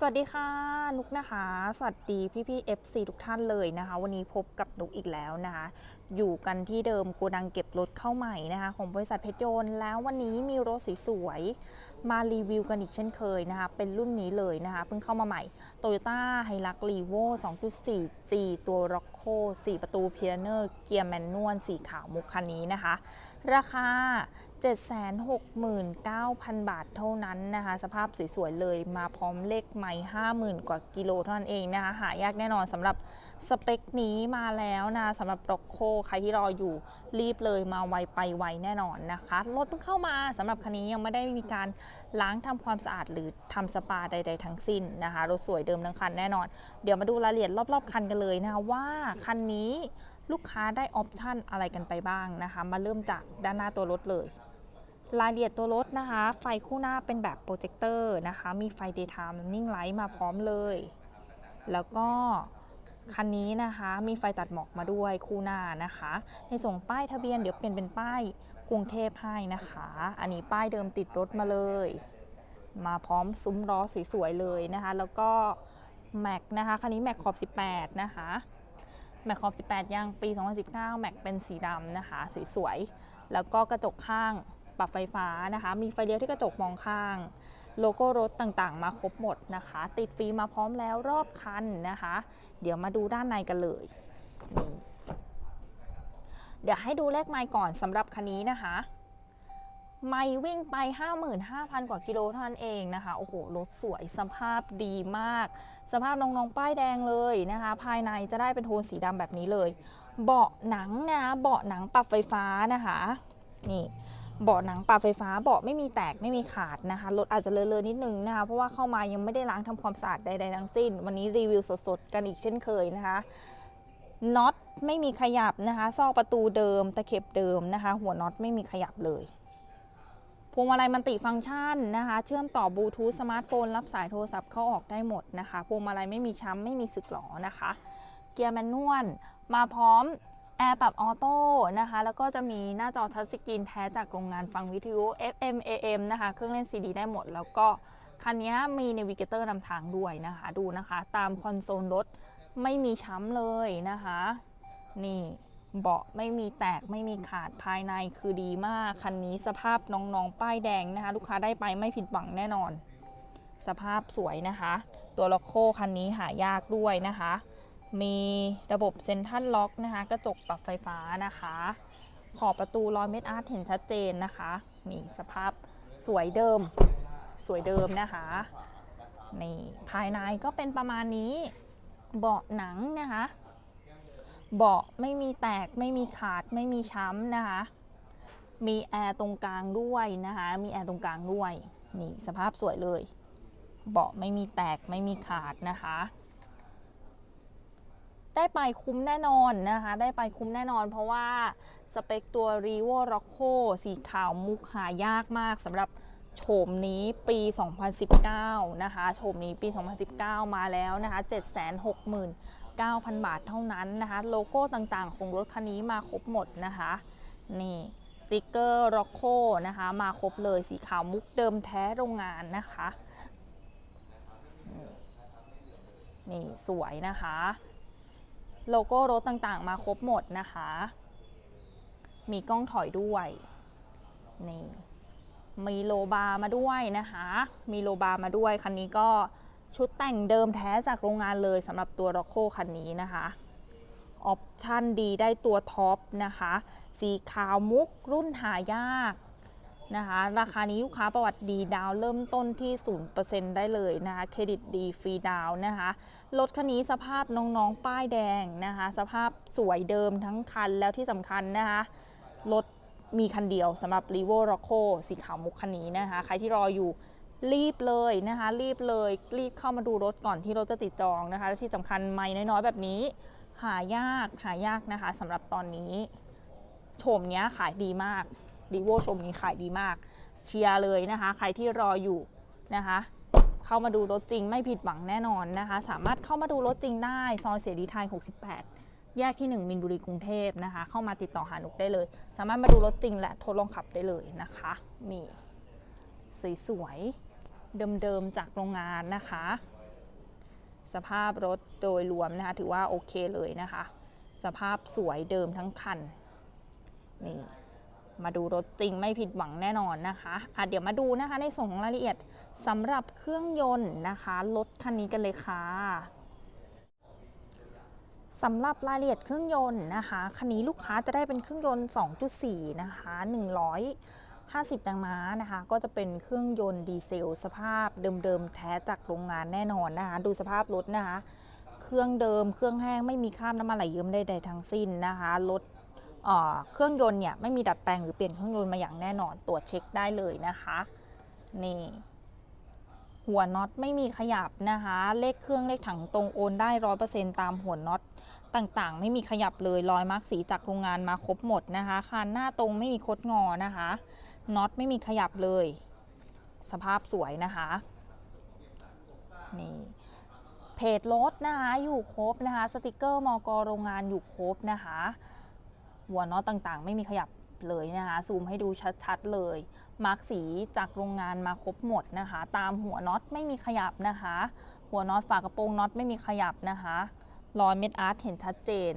สวัสดีค่ะ นุกนะคะ สวัสดีพี่พี่ๆ FC ทุกท่านเลยนะคะ วันนี้พบกับนุกอีกแล้วนะคะ อยู่กันที่เดิมโกดังเก็บรถเข้าใหม่นะคะ ของบริษัทเพชรยนต์แล้ววันนี้มีรถสวยๆมารีวิวกันอีกเช่นเคยนะคะ เป็นรุ่นนี้เลยนะคะ เพิ่งเข้ามาใหม่ Toyota h i l u x r e v o 2.4G ตัว Rocco 4 ประตู p i a n e r เกียร์แมนนวลสีขาวมุกคันนี้นะคะ ราคา 769,000 บาทเท่านั้นนะคะ สภาพสวยๆเลยมาพร้อมเลขไม้50,000 กว่ากิโลเท่านั้นเองนะคะ หายากแน่นอนสำหรับสเปคนี้มาแล้วนะสำหรับร็อกโคใครที่รออยู่รีบเลยมาไวไปไวแน่นอนนะคะ รถเพิ่งเข้ามาสำหรับคันนี้ยังไม่ได้มีการล้างทำความสะอาดหรือทำสปาใด ๆ ทั้งสิ้นนะคะรถสวยเดิมทั้งคันแน่นอน เดี๋ยวมาดูรายละเอียดรอบๆคันกันเลยนะคะว่าคันนี้ลูกค้าได้ออปชันอะไรกันไปบ้างนะคะ มาเริ่มจากด้านหน้าตัวรถเลย รายละเอียดตัวรถนะคะ ไฟคู่หน้าเป็นแบบโปรเจคเตอร์นะคะ มีไฟ daytime running light มาพร้อมเลย แล้วก็คันนี้นะคะมีไฟตัดหมอกมาด้วยคู่หน้านะคะ ในส่งป้ายทะเบียนเดี๋ยวเปลี่ยนเป็นป้ายกรุงเทพให้นะคะ อันนี้ป้ายเดิมติดรถมาเลย มาพร้อมซุ้มล้อสวยๆเลยนะคะ แล้วก็แม็กนะคะคันนี้แม็กขอบ 18 นะคะแม็กขอบ 18ย่างปี 2019แม็กเป็นสีดำนะคะ สวยๆ แล้วก็กระจกข้าง ปรับไฟฟ้านะคะ มีไฟเลี้ยวที่กระจกมองข้าง โลโก้รถต่างๆ มาครบหมดนะคะ ติดฟิล์มมาพร้อมแล้วรอบคันนะคะ เดี๋ยวมาดูด้านในกันเลยนี่เดี๋ยวให้ดูเลขไมล์ก่อนสำหรับคันนี้นะคะ ไมล์วิ่งไป 55,000 กว่ากิโลเท่านั้นเองนะคะ โอ้โห รถสวยสภาพดีมาก สภาพน้องๆ ป้ายแดงเลยนะคะ ภายในจะได้เป็นโทนสีดำแบบนี้เลย เบาะหนังนะคะเบาะหนังปรับไฟฟ้านะคะ นี่ เบาะหนังปรับไฟฟ้าเบาะไม่มีแตกไม่มีขาดนะคะรถอาจจะเลอะๆนิดนึงนะคะเพราะว่าเข้ามายังไม่ได้ล้างทำความสะอาดใดๆทั้งสิ้น วันนี้รีวิวสดๆกันอีกเช่นเคยนะคะน็อตไม่มีขยับนะคะซอกประตูเดิมตะเข็บเดิมนะคะ หัวน็อตไม่มีขยับเลยพวงมาลัยมันติฟังก์ชันนะคะ เชื่อมต่อบลูทูธสมาร์ทโฟน รับสายโทรศัพท์เข้าออกได้หมดนะคะพวงมาลัยไม่มีช้ำไม่มีสึกหรอนะคะ เกียร์แมนนวลมาพร้อม แอร์ปรับออโต้นะคะ แล้วก็จะมีหน้าจอทัชสกรีนแท้จากโรงงานฟังวิทยุ FM AM นะคะ เครื่องเล่น CD ได้หมด แล้วก็คันนี้มีเนวิเกเตอร์นำทางด้วยนะคะ ดูนะคะ ตามคอนโซลรถไม่มีช้ำเลยนะคะ นี่เบาะไม่มีแตกไม่มีขาดภายในคือดีมาก คันนี้สภาพน้องๆ ป้ายแดงนะคะ ลูกค้าได้ไปไม่ผิดหวังแน่นอน สภาพสวยนะคะ ตัวล็อกโคคันนี้หายากด้วยนะคะ มีระบบเซ็นทรัลล็อกนะคะ กระจกปรับไฟฟ้านะคะ ขอบประตูรอยเม็ดอาร์ตเห็นชัดเจนนะคะนี่สภาพสวยเดิม สวยเดิมนะคะนี่ภายในก็เป็นประมาณนี้ เบาะหนังนะคะ เบาะไม่มีแตกไม่มีขาดไม่มีช้ำนะคะ มีแอร์ตรงกลางด้วยนะคะ มีแอร์ตรงกลางด้วย นี่สภาพสวยเลย เบาะไม่มีแตกไม่มีขาดนะคะ ได้ไปคุ้มแน่นอนนะคะ ได้ไปคุ้มแน่นอน เพราะว่าสเปคตัว r e v o Rocco สีขาวมุกหายากมากสำหรับโฉมนี้ปี 2019 นะคะโฉมนี้ปี 2019 มาแล้วนะคะ 769,000 บาทเท่านั้นนะคะ โลโก้ต่างๆ ของรถคันนี้มาครบหมดนะคะ นี่สติกเกอร์ Rocco นะคะ มาครบเลยสีขาวมุกเดิมแท้โรงงานนะคะ นี่สวยนะคะ โลโก้รถต่างๆ มาครบหมดนะคะ มีกล้องถอยด้วย นี่ มีโลบาร์มาด้วยนะคะ มีโลบาร์มาด้วย คันนี้ก็ชุดแต่งเดิมแท้จากโรงงานเลยสำหรับตัวร็อกโคคันนี้นะคะ ออปชั่นดีได้ตัวท็อปนะคะ สีขาวมุกรุ่นหายาก นะคะ ราคานี้ลูกค้าประวัติดีดาวเริ่มต้นที่ 0%ได้เลยนะคะ เครดิตดีฟรีดาวนะคะ รถคันนี้สภาพน้องๆ ป้ายแดงนะคะ สภาพสวยเดิมทั้งคันแล้วที่สำคัญนะคะ รถมีคันเดียวสำหรับ r e v o Rocco สีขาวมุกคันนี้นะคะ ใครที่รออยู่รีบเลยนะคะ รีบเลยรีบเข้ามาดูรถก่อนที่รถจะติดจองนะคะและที่สำคัญไม่น้อยๆ แบบนี้ หายากหายากนะคะสำหรับตอนนี้โฉมเนี้ยขายดีมาก r e v o โฉมนี้ขายดีมาก เชียร์เลยนะคะ ใครที่รออยู่นะคะ เข้ามาดูรถจริงไม่ผิดหวังแน่นอนนะคะ สามารถเข้ามาดูรถจริงได้ซอยเสรีไทย 68 แยกที่ 1 มินบุรีกรุงเทพนะคะ เข้ามาติดต่อหานุกได้เลย สามารถมาดูรถจริงและทดลองขับได้เลยนะคะนี่สวยๆเดิมๆจากโรงงานนะคะ สภาพรถโดยรวมนะคะถือว่าโอเคเลยนะคะ สภาพสวยเดิมทั้งคันนี่ มาดูรถจริงไม่ผิดหวังแน่นอนนะคะอะเดี๋ยวมาดูนะคะในส่วนของรายละเอียดสำหรับเครื่องยนต์นะคะรถคันนี้กันเลยค่ะสำหรับรายละเอียดเครื่องยนต์นะคะคันนี้ลูกค้าจะได้เป็นเครื่องยนต์ 2.4 นะคะ 150แรงม้านะคะ ก็จะเป็นเครื่องยนต์ดีเซล สภาพเดิมๆแท้จากโรงงานแน่นอนนะคะ ดูสภาพรถนะคะ เครื่องเดิม เครื่องแห้งไม่มีคราบน้ำมันไหลเยิ้มใดๆทั้งสิ้นนะคะรถ เครื่องยนต์เนี่ยไม่มีดัดแปลงหรือเปลี่ยนเครื่องยนต์มาอย่างแน่นอนตรวจเช็คได้เลยนะคะนี่หัวน็อตไม่มีขยับนะคะ เลขเครื่องเลขถังตรงโอนได้ร้อยเปอร์เซ็นตามหัวน็อตต่างๆ ไม่มีขยับเลยรอยมาร์กสีจากโรงงานมาครบหมดนะคะ คานหน้าตรงไม่มีคดงอนะคะน็อตไม่มีขยับเลย สภาพสวยนะคะนี่เพจรถนะคะอยู่ครบนะคะ สติกเกอร์มอกโรงงานอยู่ครบนะคะ หัวน็อตต่างๆ ไม่มีขยับเลยนะคะ ซูมให้ดูชัดๆเลย มาร์กสีจากโรงงานมาครบหมดนะคะ ตามหัวน็อตไม่มีขยับนะคะ หัวน็อตฝากระโปรงน็อตไม่มีขยับนะคะรอยเม็ดอาร์ตเห็นชัดเจน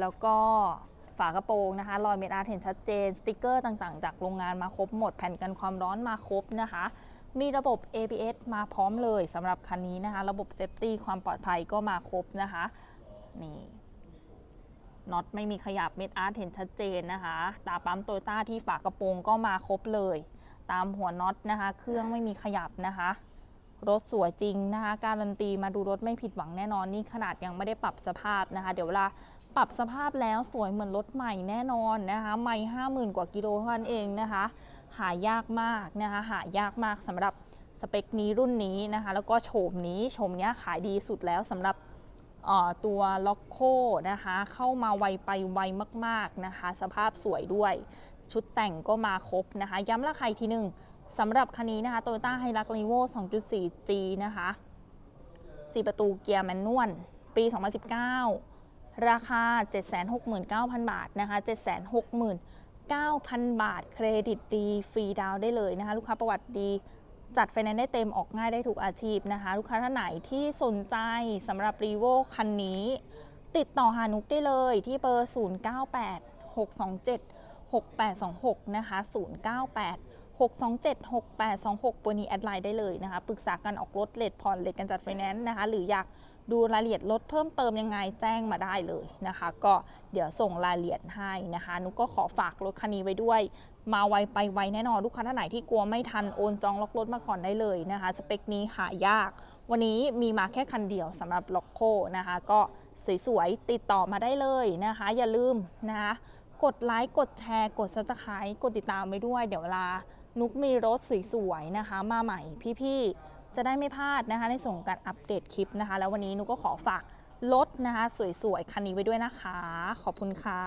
แล้วก็ฝากระโปรงนะคะรอยเม็ดอาร์ตเห็นชัดเจน สติกเกอร์ต่างๆ จากโรงงานมาครบหมด แผ่นกันความร้อนมาครบนะคะ มีระบบ ABS มาพร้อมเลยสำหรับคันนี้นะคะ ระบบเซฟตี้ความปลอดภัยก็มาครบนะคะ นี่ น็อตไม่มีขยับเม็ดอาร์ตเห็นชัดเจนนะคะ ตาปั๊มโตโยต้าที่ฝากระโปรงก็มาครบเลย ตามหัวน็อตนะคะ เครื่องไม่มีขยับนะคะ รถสวยจริงนะคะ การันตีมาดูรถไม่ผิดหวังแน่นอนนี่ขนาดยังไม่ได้ปรับสภาพนะคะ เดี๋ยวเวลาปรับสภาพแล้วสวยเหมือนรถใหม่แน่นอนนะคะไม่ห้าหมื่นกว่ากิโลเท่านั้นเองนะคะ หายากมากนะคะ หายากมากสำหรับสเปคนี้รุ่นนี้นะคะ แล้วก็โฉมนี้โฉมเนี้ยขายดีสุดแล้วสำหรับ ตัวล็อกโคนะคะเข้ามาไวไปไวมากๆนะคะ สภาพสวยด้วย ชุดแต่งก็มาครบนะคะ ย้ำราคาอีกทีหนึ่งสำหรับคันนี้นะคะ Toyota Hilux Revo 2.4G นะคะ 4 ประตูเกียร์แมนนวลปี 2019 ราคา 769,000 บาทนะคะ 769,000 บาท เครดิตดี ฟรีดาวได้เลยนะคะ ลูกค้าประวัติดี จัดไฟแนนซ์ได้เต็มออกง่ายได้ทุกอาชีพนะคะ ลูกค้าท่านไหนที่สนใจสำหรับรีโวคันนี้ ติดต่อหานุกได้เลยที่เบอร์ 098 627 6826 นะคะ 098 627 6826เบอร์นี้แอดไลน์ได้เลยนะคะ ปรึกษากันออกรถเลทผ่อนเลทกันจัดไฟแนนซ์นะคะ หรืออยาก ดูรายละเอียดรถเพิ่มเติมยังไงแจ้งมาได้เลยนะคะ ก็เดี๋ยวส่งรายละเอียดให้นะคะนุกก็ขอฝากรถคันนี้ไว้ด้วย มาไวไปไวแน่นอนลูกค้าท่านไหนที่กลัวไม่ทันโอนจองล็อกรถมาก่อนได้เลยนะคะ สเปคนี้หายาก วันนี้มีมาแค่คันเดียวสำหรับล็อกโคนะคะ ก็สวยๆติดต่อมาได้เลยนะคะ อย่าลืมนะคะกดไลค์กดแชร์กดซับสไครต์กดติดตามไปด้วย เดี๋ยวเวลานุกมีรถสวยๆนะคะ มาใหม่พี่ๆ จะได้ไม่พลาดนะคะในส่วนของการอัปเดตคลิปนะคะ แล้ววันนี้นุกก็ขอฝากรถนะคะ สวยๆ คันนี้ไว้ด้วยนะคะ ขอบคุณค่ะ